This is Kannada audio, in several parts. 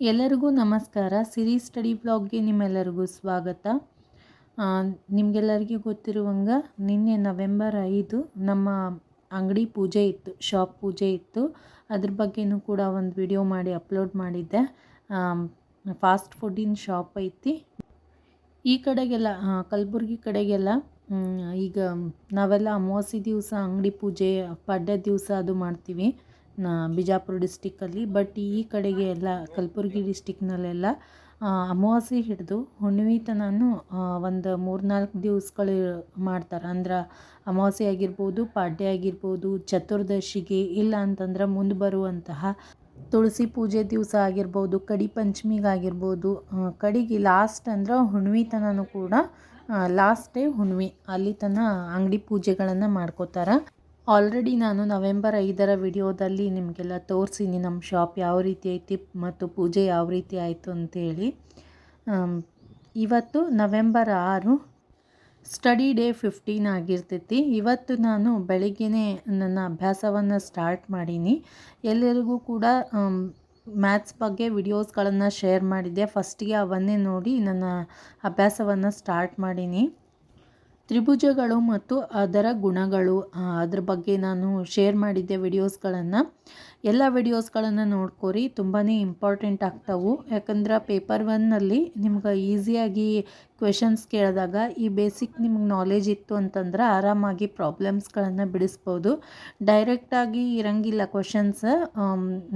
ಎಲ್ಲರಿಗೂ ನಮಸ್ಕಾರ. ಸಿರಿ ಸ್ಟಡಿ ಬ್ಲಾಗ್ಗೆ ನಿಮ್ಮೆಲ್ಲರಿಗೂ ಸ್ವಾಗತ. ನಿಮಗೆಲ್ಲರಿಗೂ ಗೊತ್ತಿರುವಂಗೆ ನಿನ್ನೆ ನವೆಂಬರ್ ಐದು ನಮ್ಮ ಅಂಗಡಿ ಪೂಜೆ ಇತ್ತು, ಶಾಪ್ ಪೂಜೆ ಇತ್ತು. ಅದ್ರ ಬಗ್ಗೆನೂ ಕೂಡ ಒಂದು ವಿಡಿಯೋ ಮಾಡಿ ಅಪ್ಲೋಡ್ ಮಾಡಿದ್ದೆ. ಫಾಸ್ಟ್ ಫುಡ್ಡಿನ ಶಾಪ್ ಐತಿ. ಈ ಕಡೆಗೆಲ್ಲ ಕಲಬುರ್ಗಿ ಕಡೆಗೆಲ್ಲ ಈಗ ನಾವೆಲ್ಲ ಅಮಾವಾಸ್ಯೆ ದಿವಸ ಅಂಗಡಿ ಪೂಜೆ ಪಡ್ಡೆ ದಿವಸ ಅದು ಮಾಡ್ತೀವಿ. ಬಿಜಾಪುರ ಡಿಸ್ಟಿಕ್ಕಲ್ಲಿ ಬಟ್ ಈ ಕಡೆಗೆ ಎಲ್ಲ, ಕಲಬುರ್ಗಿ ಡಿಸ್ಟಿಕ್ನಲ್ಲೆಲ್ಲ ಅಮಾವಾಸ್ಯೆ ಹಿಡಿದು ಹುಣ್ಣಿಮೆ ಒಂದು ಒಂದು ಮೂರ್ನಾಲ್ಕು ದಿವಸಗಳು ಮಾಡ್ತಾರೆ. ಅಂದ್ರೆ ಅಮಾವಾಸ್ಯೆ ಆಗಿರ್ಬೋದು, ಪಾಡ್ಯ ಆಗಿರ್ಬೋದು, ಚತುರ್ದಶಿಗೆ, ಇಲ್ಲ ಅಂತಂದ್ರೆ ಮುಂದೆ ಬರುವಂತಹ ತುಳಸಿ ಪೂಜೆ ದಿವಸ ಆಗಿರ್ಬೋದು, ಕಡಿ ಪಂಚಮಿಗೆ ಆಗಿರ್ಬೋದು ಕಡೆಗೆ ಲಾಸ್ಟ್ ಅಂದ್ರೆ ಹುಣ್ಣಿಮೆ ತನೂ ಕೂಡ ಲಾಸ್ಟ್ ಡೇ ಹುಣ್ಣಿಮೆ. ಅಲ್ಲಿ ತನ ಅಂಗಡಿ ಪೂಜೆಗಳನ್ನು ಮಾಡ್ಕೋತಾರೆ. ಆಲ್ರೆಡಿ ನಾನು ನವೆಂಬರ್ ಐದರ ವಿಡಿಯೋದಲ್ಲಿ ನಿಮಗೆಲ್ಲ ತೋರಿಸಿನಿ ನಮ್ಮ ಶಾಪ್ ಯಾವ ರೀತಿ ಐತಿ ಮತ್ತು ಪೂಜೆ ಯಾವ ರೀತಿ ಆಯಿತು ಅಂತೇಳಿ. ಇವತ್ತು ನವೆಂಬರ್ ಆರು ಸ್ಟಡಿ ಡೇ ಫಿಫ್ಟೀನ್ ಆಗಿರ್ತೈತಿ. ಇವತ್ತು ನಾನು ಬೆಳಿಗ್ಗೆನೇ ನನ್ನ ಅಭ್ಯಾಸವನ್ನು ಸ್ಟಾರ್ಟ್ ಮಾಡೀನಿ. ಎಲ್ಲರಿಗೂ ಕೂಡ ಮ್ಯಾಥ್ಸ್ ಬಗ್ಗೆ ವಿಡಿಯೋಸ್ಗಳನ್ನು ಶೇರ್ ಮಾಡಿದ್ದೆ. ಫಸ್ಟಿಗೆ ಅವನ್ನೇ ನೋಡಿ ನನ್ನ ಅಭ್ಯಾಸವನ್ನು ಸ್ಟಾರ್ಟ್ ಮಾಡೀನಿ. ತ್ರಿಭುಜಗಳು ಮತ್ತು ಅದರ ಗುಣಗಳು. ಅದ್ರ ಬಗ್ಗೆ ನಾನು ಶೇರ್ ಮಾಡಿದ್ದೆ ವಿಡಿಯೋಸ್ಗಳನ್ನು ಎಲ್ಲ ವಿಡಿಯೋಸ್ಗಳನ್ನು ನೋಡ್ಕೊರಿ ತುಂಬಾ ಇಂಪಾರ್ಟೆಂಟ್ ಆಗ್ತಾವು. ಯಾಕಂದ್ರೆ ಪೇಪರ್ ಒನ್ನಲ್ಲಿ ನಿಮ್ಗೆ ಈಸಿಯಾಗಿ ಕ್ವೆಶನ್ಸ್ ಕೇಳಿದಾಗ ಈ ಬೇಸಿಕ್ ನಿಮ್ಗೆ ನಾಲೆಜ್ ಇತ್ತು ಅಂತಂದ್ರೆ ಆರಾಮಾಗಿ ಪ್ರಾಬ್ಲಮ್ಸ್ಗಳನ್ನು ಬಿಡಿಸ್ಬೋದು. ಡೈರೆಕ್ಟಾಗಿ ಇರಂಗಿಲ್ಲ ಕ್ವೆಶನ್ಸ್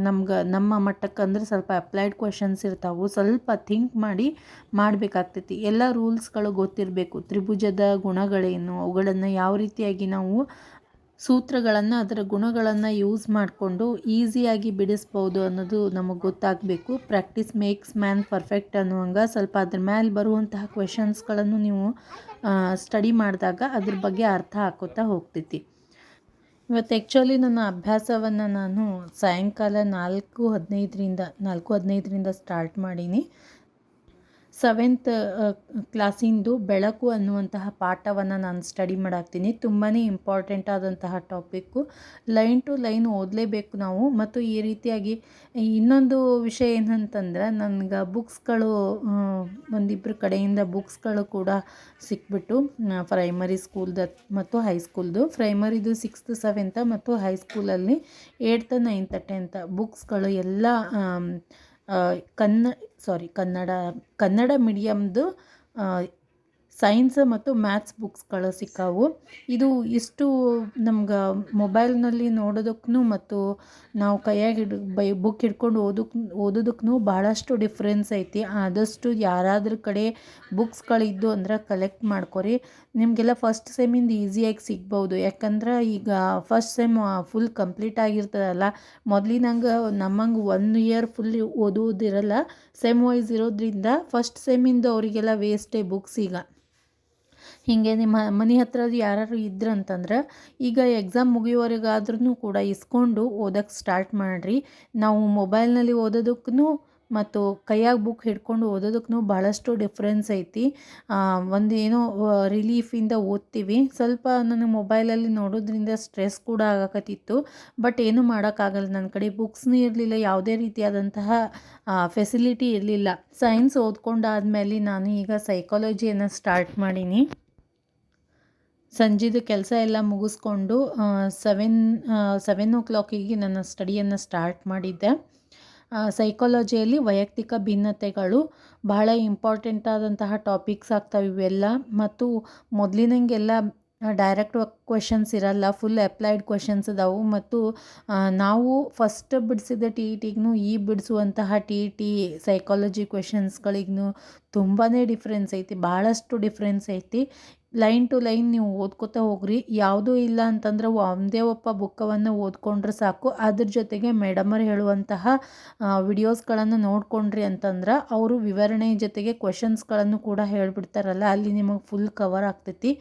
ನಮ್ಗೆ, ನಮ್ಮ ಮಟ್ಟಕ್ಕೆ ಅಂದ್ರೆ ಸ್ವಲ್ಪ ಅಪ್ಲೈಡ್ ಕ್ವೆಶನ್ಸ್ ಇರ್ತಾವೆ. ಸ್ವಲ್ಪ ಥಿಂಕ್ ಮಾಡಿ ಮಾಡಬೇಕಾಗ್ತೈತಿ. ಎಲ್ಲ ರೂಲ್ಸ್ಗಳು ಗೊತ್ತಿರಬೇಕು. ತ್ರಿಭುಜದ ಗುಣಗಳೇನು, ಅವುಗಳನ್ನು ಯಾವ ರೀತಿಯಾಗಿ ನಾವು ಸೂತ್ರಗಳನ್ನು, ಅದರ ಗುಣಗಳನ್ನು ಯೂಸ್ ಮಾಡಿಕೊಂಡು ಈಸಿಯಾಗಿ ಬಿಡಿಸ್ಬೋದು ಅನ್ನೋದು ನಮಗೆ ಗೊತ್ತಾಗಬೇಕು. ಪ್ರಾಕ್ಟೀಸ್ ಮೇಕ್ಸ್ ಮ್ಯಾನ್ ಪರ್ಫೆಕ್ಟ್ ಅನ್ನುವಂಗೆ ಸ್ವಲ್ಪ ಅದ್ರ ಮೇಲೆ ಬರುವಂತಹ ಕ್ವೆಶನ್ಸ್ಗಳನ್ನು ನೀವು ಸ್ಟಡಿ ಮಾಡಿದಾಗ ಅದ್ರ ಬಗ್ಗೆ ಅರ್ಥ ಹಾಕೋತಾ ಹೋಗ್ತೈತಿ ಇವತ್ತು ಆ್ಯಕ್ಚುಲಿ ನನ್ನ ಅಭ್ಯಾಸವನ್ನು ನಾನು ಸಾಯಂಕಾಲ ನಾಲ್ಕು ಹದಿನೈದರಿಂದ ನಾಲ್ಕು ಹದಿನೈದರಿಂದ ಸ್ಟಾರ್ಟ್ ಮಾಡೀನಿ. ಸೆವೆಂತ್ ಕ್ಲಾಸಿಂದು ಬೆಳಕು ಅನ್ನುವಂತಹ ಪಾಠವನ್ನು ನಾನು ಸ್ಟಡಿ ಮಾಡಾಕ್ತೀನಿ. ತುಂಬಾ ಇಂಪಾರ್ಟೆಂಟ್ ಆದಂತಹ ಟಾಪಿಕ್ಕು ಲೈನ್ ಟು ಲೈನ್ ಓದಲೇಬೇಕು ನಾವು. ಮತ್ತು ಈ ರೀತಿಯಾಗಿ ಇನ್ನೊಂದು ವಿಷಯ ಏನಂತಂದ್ರೆ, ನನಗೆ ಬುಕ್ಸ್ಗಳು ಒಂದಿಬ್ಬರು ಕಡೆಯಿಂದ ಬುಕ್ಸ್ಗಳು ಕೂಡ ಸಿಕ್ಬಿಟ್ಟು ಪ್ರೈಮರಿ ಸ್ಕೂಲ್ದ ಮತ್ತು ಹೈಸ್ಕೂಲ್ದು ಪ್ರೈಮರಿದು ಸಿಕ್ಸ್ತ್, ಸೆವೆಂತ ಮತ್ತು ಹೈಸ್ಕೂಲಲ್ಲಿ ಏಯ್ತ್ ನೈನ್ತ್, ಟೆಂತ್ ಬುಕ್ಸ್ಗಳು ಎಲ್ಲ ಕನ್ನ ಸಾರಿ ಕನ್ನಡ ಕನ್ನಡ ಮೀಡಿಯಮ್ದು ಸೈನ್ಸ್ ಮತ್ತು ಮ್ಯಾಥ್ಸ್ ಬುಕ್ಸ್ಗಳು ಸಿಕ್ಕಾವು. ಇದು ಇಷ್ಟು ನಮ್ಗೆ ಮೊಬೈಲ್ನಲ್ಲಿ ನೋಡೋದಕ್ಕೂ ಮತ್ತು ನಾವು ಕೈಯಾಗಿ ಹಿಡ್ ಬೈ ಬುಕ್ ಹಿಡ್ಕೊಂಡು ಓದೋಕ್ ಓದೋದಕ್ಕೂ ಭಾಳಷ್ಟು ಡಿಫ್ರೆನ್ಸ್ ಐತಿ. ಆದಷ್ಟು ಯಾರಾದ್ರ ಕಡೆ ಬುಕ್ಸ್ಗಳಿದ್ದು ಅಂದ್ರೆ ಕಲೆಕ್ಟ್ ಮಾಡ್ಕೊರಿ. ನಿಮಗೆಲ್ಲ ಫಸ್ಟ್ ಸೆಮಿಂದ ಈಸಿಯಾಗಿ ಸಿಗ್ಬೋದು. ಯಾಕಂದ್ರೆ ಈಗ ಫಸ್ಟ್ ಸೆಮ್ ಫುಲ್ ಕಂಪ್ಲೀಟ್ ಆಗಿರ್ತದಲ್ಲ. ಮೊದಲಿನಂಗೆ ನಮ್ಮಂಗೆ ಒನ್ ಇಯರ್ ಫುಲ್ ಓದುವುದಿರಲ್ಲ ಸೆಮ್ ವೈಸ್ ಇರೋದ್ರಿಂದ ಫಸ್ಟ್ ಸೆಮ್ಮಿಂದ ಅವರಿಗೆಲ್ಲ ವೇಸ್ಟೇ ಬುಕ್ಸ್ ಈಗ. ಹೀಗೆ ನಿಮ್ಮ ಮನೆ ಹತ್ರ ಯಾರು ಇದ್ರಂತಂದ್ರೆ, ಈಗ ಎಕ್ಸಾಮ್ ಮುಗಿಯೋವರೆಗಾದ್ರೂ ಕೂಡ ಇಸ್ಕೊಂಡು ಓದೋಕ್ಕೆ ಸ್ಟಾರ್ಟ್ ಮಾಡಿರಿ. ನಾವು ಮೊಬೈಲ್ನಲ್ಲಿ ಓದೋದಕ್ಕೂ ಮತ್ತು ಕೈಯಾಗಿ ಬುಕ್ ಹಿಡ್ಕೊಂಡು ಓದೋದಕ್ಕೂ ಭಾಳಷ್ಟು ಡಿಫ್ರೆನ್ಸ್ ಐತಿ. ಒಂದು ಏನೋ ರಿಲೀಫಿಂದ ಓದ್ತೀವಿ. ಸ್ವಲ್ಪ ನನಗೆ ಮೊಬೈಲಲ್ಲಿ ನೋಡೋದ್ರಿಂದ ಸ್ಟ್ರೆಸ್ ಕೂಡ ಆಗಕತ್ತಿತ್ತು. ಬಟ್ ಏನೂ ಮಾಡೋಕ್ಕಾಗಲ್ಲ. ನನ್ನ ಕಡೆ ಬುಕ್ಸ್ನೂ ಇರಲಿಲ್ಲ. ಯಾವುದೇ ರೀತಿಯಾದಂತಹ ಫೆಸಿಲಿಟಿ ಇರಲಿಲ್ಲ. ಸೈನ್ಸ್ ಓದ್ಕೊಂಡಾದ್ಮೇಲೆ ನಾನು ಈಗ ಸೈಕಾಲಜಿಯನ್ನು ಸ್ಟಾರ್ಟ್ ಮಾಡೀನಿ. ಸಂಜೆದು ಕೆಲಸ ಎಲ್ಲ ಮುಗಿಸ್ಕೊಂಡು ಸೆವೆನ್ ಸೆವೆನ್ ಓ ಕ್ಲಾಕಿಗೆ ನನ್ನ ಸ್ಟಡಿಯನ್ನು ಸ್ಟಾರ್ಟ್ ಮಾಡಿದ್ದೆ. ಸೈಕಾಲಜಿಯಲ್ಲಿ ವೈಯಕ್ತಿಕ ಭಿನ್ನತೆಗಳು ಬಹಳ ಇಂಪಾರ್ಟೆಂಟ್ ಆದಂತಹ ಟಾಪಿಕ್ಸ್ ಆಗ್ತಾವೆ ಇವೆಲ್ಲ. ಮತ್ತು ಮೊದಲಿನಂಗೆಲ್ಲ ಡೈರೆಕ್ಟ್ ಕ್ವೆಶನ್ಸ್ ಇರಲ್ಲ ಫುಲ್ ಅಪ್ಲೈಡ್ ಕ್ವೆಶನ್ಸ್ ಇದಾವೆ ಮತ್ತು ನಾವು ಫಸ್ಟ್ ಬಿಡಿಸಿದ ಟಿ ಇ ಟಿಗೂ ಈ ಬಿಡಿಸುವಂತಹ ಟಿ ಇ ಟಿ ಸೈಕಾಲಜಿ ಕ್ವೆಶನ್ಸ್ಗಳಿಗೂ ತುಂಬಾ ಡಿಫ್ರೆನ್ಸ್ ಐತಿ ಭಾಳಷ್ಟು ಡಿಫ್ರೆನ್ಸ್ ಐತಿ. ಲೈನ್ ಟು ಲೈನ್ ನೀವು ಓದ್ಕೋತಾ ಹೋಗ್ರಿ. ಯಾವುದೂ ಇಲ್ಲ ಅಂತಂದ್ರೆ ಒಂದೇ ಒಪ್ಪ ಬುಕ್ಕವನ್ನು ಓದ್ಕೊಂಡ್ರೆ ಸಾಕು. ಅದ್ರ ಜೊತೆಗೆ ಮೇಡಮರು ಹೇಳುವಂತಹ ವಿಡಿಯೋಸ್ಗಳನ್ನು ನೋಡ್ಕೊಂಡ್ರಿ ಅಂತಂದ್ರೆ ಅವರು ವಿವರಣೆ ಜೊತೆಗೆ ಕ್ವೆಶನ್ಸ್ಗಳನ್ನು ಕೂಡ ಹೇಳ್ಬಿಡ್ತಾರಲ್ಲ. ಅಲ್ಲಿ ನಿಮಗೆ ಫುಲ್ ಕವರ್ ಆಗ್ತೈತಿ.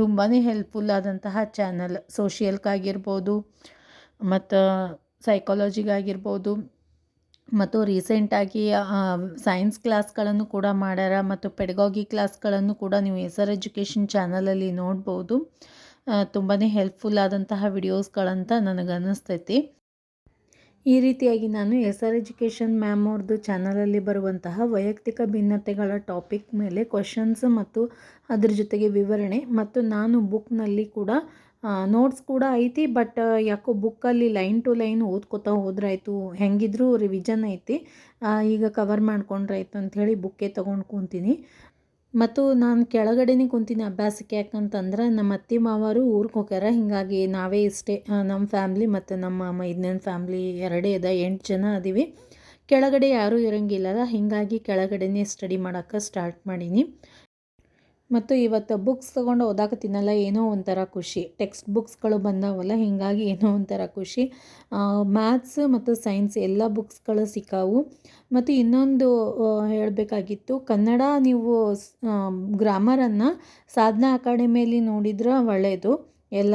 ತುಂಬಾ ಹೆಲ್ಪ್ಫುಲ್ ಆದಂತಹ ಚಾನಲ್ ಸೋಷಿಯಲ್ಗಾಗಿರ್ಬೋದು ಮತ್ತು ಸೈಕಾಲಜಿಗಾಗಿರ್ಬೋದು ಮತ್ತು ರೀಸೆಂಟಾಗಿ ಸೈನ್ಸ್ ಕ್ಲಾಸ್ಗಳನ್ನು ಕೂಡ ಮಾಡ್ಯಾರ ಮತ್ತು ಪೆಡಗಾಗಿ ಕ್ಲಾಸ್ಗಳನ್ನು ಕೂಡ ನೀವು ಎಸ್ ಆರ್ ಎಜುಕೇಷನ್ ಚಾನಲಲ್ಲಿ ನೋಡ್ಬೋದು. ತುಂಬಾ ಹೆಲ್ಪ್ಫುಲ್ ಆದಂತಹ ವಿಡಿಯೋಸ್ಗಳಂತ ನನಗನ್ನಿಸ್ತೈತಿ. ಈ ರೀತಿಯಾಗಿ ನಾನು ಎಸ್ ಆರ್ ಎಜುಕೇಷನ್ ಮ್ಯಾಮ್ ಅವ್ರದ್ದು ಚಾನಲಲ್ಲಿ ಬರುವಂತಹ ವೈಯಕ್ತಿಕ ಭಿನ್ನತೆಗಳ ಟಾಪಿಕ್ ಮೇಲೆ ಕ್ವಶನ್ಸ್ ಮತ್ತು ಅದ್ರ ಜೊತೆಗೆ ವಿವರಣೆ ಮತ್ತು ನಾನು ಬುಕ್ನಲ್ಲಿ ಕೂಡ ನೋಟ್ಸ್ ಕೂಡ ಐತಿ ಬಟ್ ಯಾಕೋ ಬುಕ್ಕಲ್ಲಿ ಲೈನ್ ಟು ಲೈನ್ ಓದ್ಕೋತಾ ಹೋದ್ರಾಯ್ತು, ಹೆಂಗಿದ್ರೂ ರಿವಿಷನ್ ಐತಿ. ಈಗ ಕವರ್ ಮಾಡ್ಕೊಂಡ್ರಾಯ್ತು ಅಂಥೇಳಿ ಬುಕ್ಕೇ ತೊಗೊಂಡು ಕೂತೀನಿ. ಮತ್ತು ನಾನು ಕೆಳಗಡೆನೇ ಕುಂತೀನಿ ಅಭ್ಯಾಸಕ್ಕೆ, ಯಾಕಂತಂದ್ರೆ ನಮ್ಮ ಅತ್ತೆ ಮಾವರು ಊರಿಗೆ ಹೋಗ್ಯಾರ, ಹೀಗಾಗಿ ನಾವೇ ಇಷ್ಟೇ ನಮ್ಮ ಫ್ಯಾಮ್ಲಿ ಮತ್ತು ನಮ್ಮ ಮೈದನ ಫ್ಯಾಮ್ಲಿ ಎರಡೇ ಅದ, ಎಂಟು ಜನ ಅದೀವಿ. ಕೆಳಗಡೆ ಯಾರೂ ಇರೋಂಗಿಲ್ಲಲ್ಲ, ಹೀಗಾಗಿ ಕೆಳಗಡೆನೇ ಸ್ಟಡಿ ಮಾಡೋಕ್ಕೆ ಸ್ಟಾರ್ಟ್ ಮಾಡೀನಿ. ಮತ್ತು ಇವತ್ತು ಬುಕ್ಸ್ ತೊಗೊಂಡು ಓದಾಕತ್ತೀನಲ್ಲ ಏನೋ ಒಂಥರ ಖುಷಿ. ಟೆಕ್ಸ್ಟ್ ಬುಕ್ಸ್ಗಳು ಬಂದಾವಲ್ಲ, ಹೀಗಾಗಿ ಏನೋ ಒಂಥರ ಖುಷಿ. ಮ್ಯಾಥ್ಸ್ ಮತ್ತು ಸೈನ್ಸ್ ಎಲ್ಲ ಬುಕ್ಸ್ಗಳು ಸಿಕ್ಕಾವು. ಮತ್ತು ಇನ್ನೊಂದು ಹೇಳಬೇಕಾಗಿತ್ತು, ಕನ್ನಡ ನೀವು ಗ್ರಾಮರನ್ನು ಸಾಧನಾ ಅಕಾಡೆಮಿಯಲ್ಲಿ ನೋಡಿದ್ರೆ ಒಳ್ಳೆಯದು ಎಲ್ಲ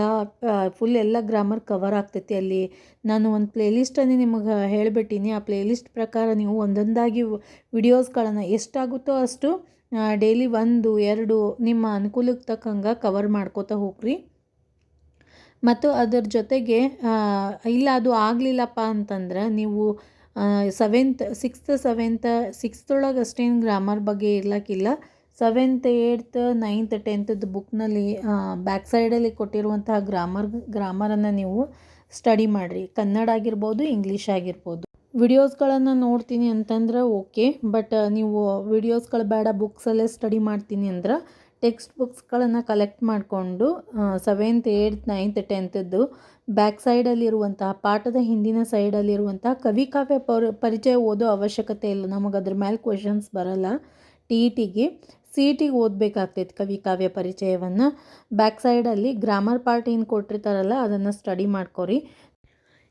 ಫುಲ್ ಎಲ್ಲ ಗ್ರಾಮರ್ ಕವರ್ ಆಗ್ತೈತಿ ಅಲ್ಲಿ. ನಾನು ಒಂದು ಪ್ಲೇಲಿಸ್ಟನ್ನು ನಿಮಗೆ ಹೇಳಿಬಿಟ್ಟಿನಿ. ಆ ಪ್ಲೇಲಿಸ್ಟ್ ಪ್ರಕಾರ ನೀವು ಒಂದೊಂದಾಗಿ ವಿಡಿಯೋಸ್ಗಳನ್ನು ಎಷ್ಟಾಗುತ್ತೋ ಅಷ್ಟು ಡೈಲಿ ಒಂದು, ಎರಡು ನಿಮ್ಮ ಅನುಕೂಲಕ್ಕೆ ತಕ್ಕಂಗೆ ಕವರ್ ಮಾಡ್ಕೋತಾ ಹೋಗ್ರಿ. ಮತ್ತು ಅದರ ಜೊತೆಗೆ ಇಲ್ಲ ಅದು ಆಗಲಿಲ್ಲಪ್ಪ ಅಂತಂದ್ರೆ ನೀವು ಸೆವೆಂತ್ ಸಿಕ್ಸ್ತ್ ಸೆವೆಂತ್ ಸಿಕ್ಸ್ತೊಳಗೆ ಅಷ್ಟೇನು ಗ್ರಾಮರ್ ಬಗ್ಗೆ ಇರ್ಲಕ್ಕಿಲ್ಲ. ಸೆವೆಂತ್ ಏಯ್ತ್ ನೈನ್ತ್ ಟೆಂತದ್ದು ಬುಕ್ನಲ್ಲಿ ಬ್ಯಾಕ್ ಸೈಡಲ್ಲಿ ಕೊಟ್ಟಿರುವಂತಹ ಗ್ರಾಮರ್ ಗ್ರಾಮರನ್ನು ನೀವು ಸ್ಟಡಿ ಮಾಡಿರಿ. ಕನ್ನಡ ಆಗಿರ್ಬೋದು ಇಂಗ್ಲೀಷ್ ಆಗಿರ್ಬೋದು. ವಿಡಿಯೋಸ್ಗಳನ್ನು ನೋಡ್ತೀನಿ ಅಂತಂದ್ರೆ ಓಕೆ, ಬಟ್ ನೀವು ವಿಡಿಯೋಸ್ಗಳು ಬೇಡ, ಬುಕ್ಸಲ್ಲೇ ಸ್ಟಡಿ ಮಾಡ್ತೀನಿ ಅಂದ್ರೆ ಟೆಕ್ಸ್ಟ್ ಬುಕ್ಸ್ಗಳನ್ನು ಕಲೆಕ್ಟ್ ಮಾಡಿಕೊಂಡು ಸೆವೆಂತ್, ಏಯ್ತ್, ನೈನ್ತ್ ಟೆಂತದ್ದು ಬ್ಯಾಕ್ ಸೈಡಲ್ಲಿರುವಂತಹ, ಪಾಠದ ಹಿಂದಿನ ಸೈಡಲ್ಲಿರುವಂತಹ ಕವಿ ಕಾವ್ಯ ಪರ, ಪರಿಚಯ ಓದೋ ಅವಶ್ಯಕತೆ ಇಲ್ಲ. ನಮಗೆ ಅದ್ರ ಮೇಲೆ ಕ್ವೆಶನ್ಸ್ ಬರಲ್ಲ. ಟಿ ಇ ಟಿಗೆ ಸಿ ಇ ಟಿಗೆ ಓದಬೇಕಾಗ್ತೈತೆ ಕವಿ ಕಾವ್ಯ ಪರಿಚಯವನ್ನು. ಬ್ಯಾಕ್ ಸೈಡಲ್ಲಿ ಗ್ರಾಮರ್ ಪಾರ್ಟ್ ಏನು ಕೊಟ್ಟಿರ್ತಾರಲ್ಲ, ಅದನ್ನು ಸ್ಟಡಿ ಮಾಡ್ಕೊರಿ.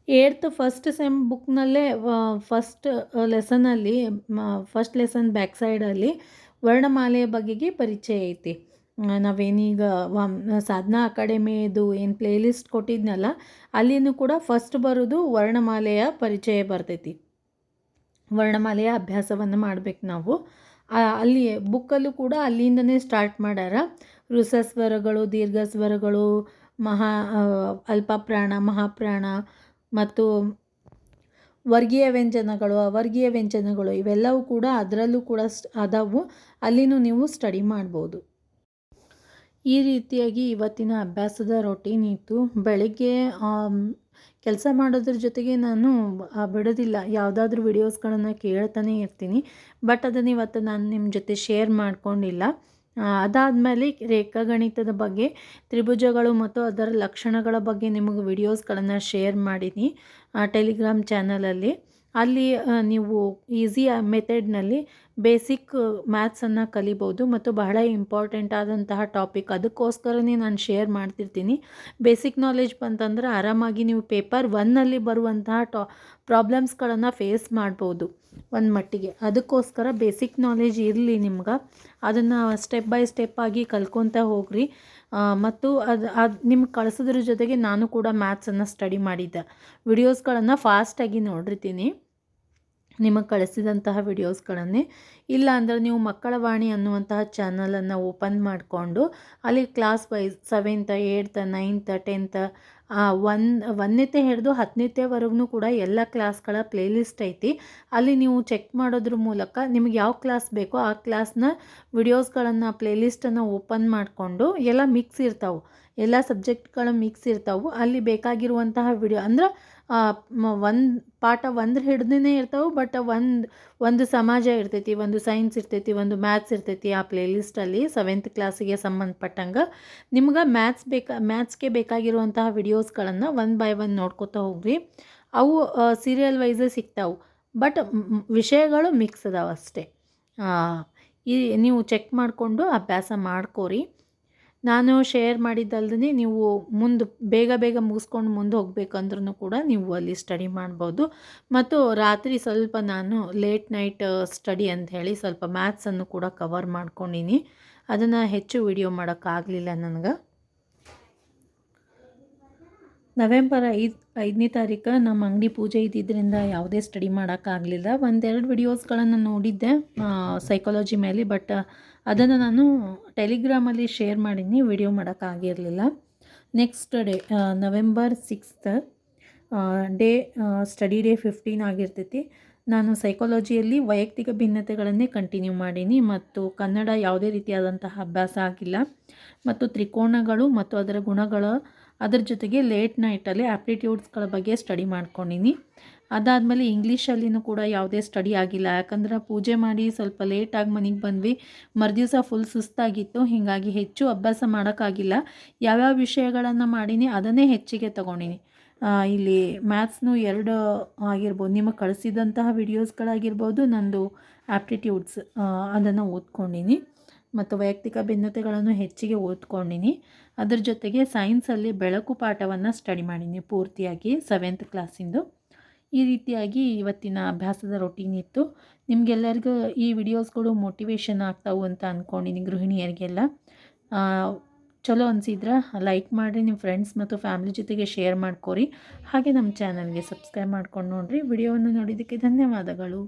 ಏಡ್ತ್ ಫಸ್ಟ್ ಸೆಮ್ ಬುಕ್ನಲ್ಲೇ ಫಸ್ಟ್ ಲೆಸನಲ್ಲಿ ಫಸ್ಟ್ ಲೆಸನ್ ಬ್ಯಾಕ್ ಸೈಡಲ್ಲಿ ವರ್ಣಮಾಲೆಯ ಬಗೆಗೆ ಪರಿಚಯ ಐತಿ. ನಾವೇನೀಗ ವಾಮ್ ಸಾಧನಾ ಅಕಾಡೆಮಿದು ಏನು ಪ್ಲೇಲಿಸ್ಟ್ ಕೊಟ್ಟಿದ್ನಲ್ಲ, ಅಲ್ಲಿನೂ ಕೂಡ ಫಸ್ಟ್ ಬರೋದು ವರ್ಣಮಾಲೆಯ ಪರಿಚಯ ಬರ್ತೈತಿ. ವರ್ಣಮಾಲೆಯ ಅಭ್ಯಾಸವನ್ನು ಮಾಡ್ಬೇಕು ನಾವು. ಅಲ್ಲಿ ಬುಕ್ಕಲ್ಲೂ ಕೂಡ ಅಲ್ಲಿಂದನೇ ಸ್ಟಾರ್ಟ್ ಮಾಡ್ಯಾರ ಋಸಸ್ವರಗಳು ದೀರ್ಘ ಸ್ವರಗಳು ಮಹಾ ಅಲ್ಪಪ್ರಾಣ ಮಹಾಪ್ರಾಣ ಮತ್ತು ವರ್ಗೀಯ ವ್ಯಂಜನಗಳು, ಅವರ್ಗೀಯ ವ್ಯಂಜನಗಳು ಇವೆಲ್ಲವೂ ಕೂಡ ಅದರಲ್ಲೂ ಕೂಡ ಅದಾವು ಅಲ್ಲಿನೂ ನೀವು ಸ್ಟಡಿ ಮಾಡ್ಬೋದು. ಈ ರೀತಿಯಾಗಿ ಇವತ್ತಿನ ಅಭ್ಯಾಸದ ರೊಟೀನ್ ಇತ್ತು. ಬೆಳಗ್ಗೆ ಕೆಲಸ ಮಾಡೋದ್ರ ಜೊತೆಗೆ ನಾನು ಬಿಡೋದಿಲ್ಲ. ಯಾವುದಾದ್ರೂ ವಿಡಿಯೋಸ್ಗಳನ್ನು ಕೇಳ್ತಾನೆ ಇರ್ತೀನಿ. ಬಟ್ ಅದನ್ನು ಇವತ್ತು ನಾನು ನಿಮ್ಮ ಜೊತೆ ಶೇರ್ ಮಾಡ್ಕೊಂಡಿಲ್ಲ. ಅದಾದಮೇಲೆ ರೇಖಾಗಣಿತದ ಬಗ್ಗೆ, ತ್ರಿಭುಜಗಳು ಮತ್ತು ಅದರ ಲಕ್ಷಣಗಳ ಬಗ್ಗೆ ನಿಮಗೆ ವಿಡಿಯೋಸ್ಗಳನ್ನು ಶೇರ್ ಮಾಡೀನಿ ಟೆಲಿಗ್ರಾಮ್ ಚಾನಲಲ್ಲಿ. ಅಲ್ಲಿ ನೀವು ಈಸಿ ಮೆಥಡ್ನಲ್ಲಿ ಬೇಸಿಕ್ ಮ್ಯಾಥ್ಸನ್ನು ಕಲಿಬೋದು ಮತ್ತು ಬಹಳ ಇಂಪಾರ್ಟೆಂಟ್ ಆದಂತಹ ಟಾಪಿಕ್. ಅದಕ್ಕೋಸ್ಕರನೇ ನಾನು ಶೇರ್ ಮಾಡ್ತಿರ್ತೀನಿ. ಬೇಸಿಕ್ ನಾಲೆಜ್ ಬಂತಂದ್ರೆ ಆರಾಮಾಗಿ ನೀವು ಪೇಪರ್ ಒನ್ನಲ್ಲಿ ಬರುವಂತಹ ಟಾ, ಪ್ರಾಬ್ಲಮ್ಸ್ಗಳನ್ನು ಫೇಸ್ ಮಾಡ್ಬೋದು. ಒಂದು ಮಟ್ಟಿಗೆ. ಅದಕ್ಕೋಸ್ಕರ ಬೇಸಿಕ್ ನಾಲೆಜ್ ಇರಲಿ ನಿಮ್ಗೆ. ಅದನ್ನು ಸ್ಟೆಪ್ ಬೈ ಸ್ಟೆಪ್ ಆಗಿ ಕಲ್ಕೊತಾ ಹೋಗ್ರಿ. ಮತ್ತು ಅದು ಅದು ನಿಮ್ಗೆ ಕಳಿಸೋದ್ರ ಜೊತೆಗೆ ನಾನು ಕೂಡ ಮ್ಯಾಥ್ಸನ್ನು ಸ್ಟಡಿ ಮಾಡಿದ್ದೆ. ವಿಡಿಯೋಸ್ಗಳನ್ನು ಫಾಸ್ಟಾಗಿ ನೋಡಿರ್ತೀನಿ. ನಿಮಗೆ ಕಳಿಸಿದಂತಹ ವಿಡಿಯೋಸ್ಗಳನ್ನೇ, ಇಲ್ಲ ಅಂದರೆ ನೀವು ಮಕ್ಕಳ ವಾಣಿ ಅನ್ನುವಂತಹ ಚಾನಲನ್ನು ಓಪನ್ ಮಾಡಿಕೊಂಡು, ಅಲ್ಲಿ class wise seventh, eighth, ninth, tenth one ಒಂದನೇತೆ ಹಿಡಿದು ಹತ್ತನೇತೆವರೆಗೂ ಕೂಡ ಎಲ್ಲ ಕ್ಲಾಸ್ಗಳ ಪ್ಲೇಲಿಸ್ಟ್ ಐತಿ. ಅಲ್ಲಿ ನೀವು ಚೆಕ್ ಮಾಡೋದ್ರ ಮೂಲಕ ನಿಮಗೆ ಯಾವ ಕ್ಲಾಸ್ ಬೇಕೋ ಆ ಕ್ಲಾಸ್ನ ವಿಡಿಯೋಸ್ಗಳನ್ನು, ಪ್ಲೇಲಿಸ್ಟನ್ನು ಓಪನ್ ಮಾಡಿಕೊಂಡು ಎಲ್ಲ ಮಿಕ್ಸ್ ಇರ್ತಾವೆ. ಎಲ್ಲ ಸಬ್ಜೆಕ್ಟ್ಗಳು ಮಿಕ್ಸ್ ಇರ್ತಾವೆ. ಅಲ್ಲಿ ಬೇಕಾಗಿರುವಂತಹ ವಿಡಿಯೋ, ಅಂದ್ರೆ ಒಂದು ಪಾಠ ಒಂದ್ರ ಹಿಡ್ದೇ ಇರ್ತಾವೆ ಬಟ್ ಒಂದು ಒಂದು ಸಮಾಜ ಇರ್ತೈತಿ ಒಂದು ಸೈನ್ಸ್ ಇರ್ತೈತಿ ಒಂದು ಮ್ಯಾಥ್ಸ್ ಇರ್ತೈತಿ ಆ ಪ್ಲೇಲಿಸ್ಟಲ್ಲಿ ಸೆವೆಂತ್ ಕ್ಲಾಸಿಗೆ ಸಂಬಂಧಪಟ್ಟಂಗೆ. ನಿಮ್ಗೆ ಮ್ಯಾಥ್ಸ್ ಬೇಕಾ ಮ್ಯಾಥ್ಸ್ಗೆ ಬೇಕಾಗಿರುವಂತಹ ವಿಡಿಯೋಸ್ಗಳನ್ನು ಒನ್ ಬೈ ಒನ್ ನೋಡ್ಕೋತಾ ಹೋಗ್ರಿ. ಅವು ಸೀರಿಯಲ್ ವೈಸೇ ಸಿಗ್ತಾವೆ ಬಟ್ ವಿಷಯಗಳು ಮಿಕ್ಸ್ ಅದಾವೆ ಅಷ್ಟೇ. ಆ, ಈ ನೀವು ಚೆಕ್ ಮಾಡಿಕೊಂಡು ಅಭ್ಯಾಸ ಮಾಡ್ಕೋರಿ. ನಾನು ಶೇರ್ ಮಾಡಿದ್ದಲ್ದೇ ನೀವು ಮುಂದೆ ಬೇಗ ಬೇಗ ಮುಗಿಸ್ಕೊಂಡು ಮುಂದೆ ಹೋಗ್ಬೇಕಂದ್ರೂ ಕೂಡ ನೀವು ಅಲ್ಲಿ ಸ್ಟಡಿ ಮಾಡ್ಬೋದು. ಮತ್ತು ರಾತ್ರಿ ಸ್ವಲ್ಪ ನಾನು ಲೇಟ್ ನೈಟ್ ಸ್ಟಡಿ ಅಂತ ಹೇಳಿ ಸ್ವಲ್ಪ ಮ್ಯಾಥ್ಸನ್ನು ಕೂಡ ಕವರ್ ಮಾಡ್ಕೊಂಡಿನಿ. ಅದನ್ನು ಹೆಚ್ಚು ವಿಡಿಯೋ ಮಾಡೋಕ್ಕಾಗಲಿಲ್ಲ ನನಗೆ. ನವೆಂಬರ್ ಐದು, ಐದನೇ ತಾರೀಕು ನಮ್ಮ ಅಂಗಡಿ ಪೂಜೆ ಇದ್ದಿದ್ದರಿಂದ ಯಾವುದೇ ಸ್ಟಡಿ ಮಾಡೋಕ್ಕಾಗಲಿಲ್ಲ ಒಂದೆರಡು ವಿಡಿಯೋಸ್ಗಳನ್ನು ನೋಡಿದ್ದೆ ಸೈಕಾಲಜಿ ಮೇಲೆ ಬಟ್ ಅದನ್ನು ನಾನು ಟೆಲಿಗ್ರಾಮಲ್ಲಿ ಶೇರ್ ಮಾಡೀನಿ video ಮಾಡೋಕ್ಕಾಗಿರಲಿಲ್ಲ next day November sixth day study day fifteen ಆಗಿರ್ತೈತಿ. ನಾನು ಸೈಕಾಲಜಿಯಲ್ಲಿ ವೈಯಕ್ತಿಕ ಭಿನ್ನತೆಗಳನ್ನೇ ಕಂಟಿನ್ಯೂ ಮಾಡೀನಿ, ಮತ್ತು ಕನ್ನಡ ಯಾವುದೇ ರೀತಿಯಾದಂತಹ ಅಭ್ಯಾಸ ಆಗಿಲ್ಲ. ಮತ್ತು ತ್ರಿಕೋಣಗಳು ಮತ್ತು ಅದರ ಗುಣಗಳು ಅದರ ಜೊತೆಗೆ ಲೇಟ್ ನೈಟಲ್ಲಿ ಆ್ಯಪ್ಟಿಟ್ಯೂಡ್ಸ್ಗಳ ಬಗ್ಗೆ ಸ್ಟಡಿ ಮಾಡ್ಕೊಂಡಿನಿ. ಅದಾದಮೇಲೆ ಇಂಗ್ಲೀಷಲ್ಲಿನೂ ಕೂಡ ಯಾವುದೇ ಸ್ಟಡಿ ಆಗಿಲ್ಲ. ಯಾಕಂದ್ರೆ ಪೂಜೆ ಮಾಡಿ ಸ್ವಲ್ಪ ಲೇಟಾಗಿ ಮನೆಗೆ ಬಂದ್ವಿ. ಮರುದಿವಸ ಫುಲ್ ಸುಸ್ತಾಗಿತ್ತು. ಹೀಗಾಗಿ ಹೆಚ್ಚು ಅಭ್ಯಾಸ ಮಾಡೋಕ್ಕಾಗಿಲ್ಲ. ಯಾವ್ಯಾವ ವಿಷಯಗಳನ್ನು ಮಾಡೀನಿ ಅದನ್ನೇ ಹೆಚ್ಚಿಗೆ ತೊಗೊಂಡಿನಿ. ಇಲ್ಲಿ ಮ್ಯಾಥ್ಸ್ನು ಎರಡು ಆಗಿರ್ಬೋದು. ನಿಮಗೆ ಕಳಿಸಿದಂತಹ ವಿಡಿಯೋಸ್ಗಳಾಗಿರ್ಬೋದು ನಂದು ಆ್ಯಪ್ಟಿಟ್ಯೂಡ್ಸ್ ಅದನ್ನು ಓದ್ಕೊಂಡಿನಿ. ಮತ್ತು ವೈಯಕ್ತಿಕ ಭಿನ್ನತೆಗಳನ್ನು ಹೆಚ್ಚಿಗೆ ಓದ್ಕೊಂಡಿನಿ. ಅದ್ರ ಜೊತೆಗೆ ಸೈನ್ಸಲ್ಲಿ ಬೆಳಕು ಪಾಠವನ್ನು ಸ್ಟಡಿ ಮಾಡೀನಿ ಪೂರ್ತಿಯಾಗಿ ಸೆವೆಂತ್ ಕ್ಲಾಸಿಂದು ಈ ರೀತಿಯಾಗಿ ಇವತ್ತಿನ ಅಭ್ಯಾಸದ ರೊಟೀನ್ ಇತ್ತು. ನಿಮಗೆಲ್ಲರಿಗೂ ಈ ವಿಡಿಯೋಸ್ಗಳು ಮೋಟಿವೇಶನ್ ಆಗ್ತಾವು ಅಂತ ಅಂದ್ಕೊಂಡಿನಿ ಗೃಹಿಣಿಯರಿಗೆಲ್ಲ. ಚಲೋ ಅನಿಸಿದ್ರೆ ಲೈಕ್ ಮಾಡಿರಿ ನಿಮ್ಮ ಫ್ರೆಂಡ್ಸ್ ಮತ್ತು ಫ್ಯಾಮಿಲಿ ಜೊತೆಗೆ ಶೇರ್ ಮಾಡ್ಕೊರಿ. ಹಾಗೆ ನಮ್ಮ ಚಾನಲ್ಗೆ ಸಬ್ಸ್ಕ್ರೈಬ್ ಮಾಡ್ಕೊಂಡು ನೋಡಿರಿ. ವಿಡಿಯೋವನ್ನು ನೋಡಿದ್ದಕ್ಕೆ ಧನ್ಯವಾದಗಳು.